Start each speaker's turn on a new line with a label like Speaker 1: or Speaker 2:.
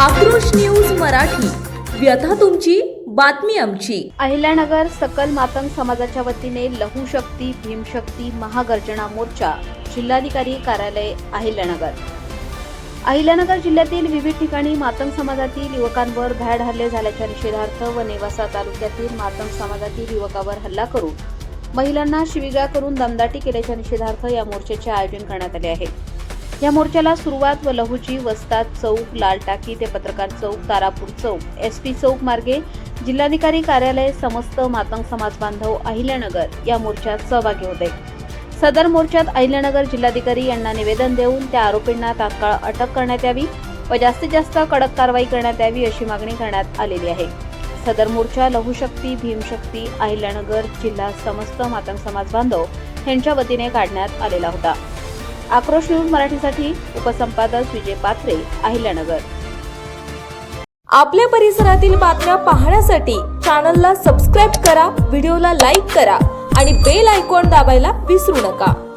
Speaker 1: आक्रोश न्यूज मराठी. व्यथा तुमची बातमी आमची.
Speaker 2: अहिल्यानगर सकल मातंग समाजाच्या वतीने लहू शक्ती भीमशक्ती महागर्जना मोर्चा जिल्हाधिकारी कार्यालय अहिल्यानगर. अहिल्यानगर जिल्ह्यातील विविध ठिकाणी मातंग समाजातील युवकांवर भ्याड हल्ले झाल्याच्या निषेधार्थ व नेवासा तालुक्यातील मातंग समाजातील युवकावर हल्ला करून महिलांना शिवीगाळ करून दमदाटी केल्याच्या निषेधार्थ या मोर्चाचे आयोजन करण्यात आले आहे. या मोर्चाला सुरुवात व लहूची वस्ताद चौक लाल टाकी ते पत्रकार चौक तारापूर चौक एस पी चौक मार्गे जिल्हाधिकारी कार्यालय समस्त मातंग समाज बांधव अहिल्यानगर या मोर्चात सहभागी होते. सदर मोर्चात अहिल्यानगर जिल्हाधिकारी यांना निवेदन देऊन त्या आरोपींना तात्काळ अटक करण्यात यावी व जास्तीत जास्त कडक कारवाई करण्यात यावी अशी मागणी करण्यात आलेली आहे. सदर मोर्चा लघुशक्ती भीमशक्ती अहिल्यानगर जिल्हा समस्त मातंग समाज बांधव यांच्या वतीने काढण्यात आलेला होता. आक्रोश न्यूज मराठीसाठी उपसंपादक विजय पात्रे अहिल्यानगर.
Speaker 1: आपल्या परिसरातील बातम्या पाहण्यासाठी चॅनलला सबस्क्राईब करा व्हिडिओला लाईक करा आणि बेल आयकॉन दाबायला विसरू नका.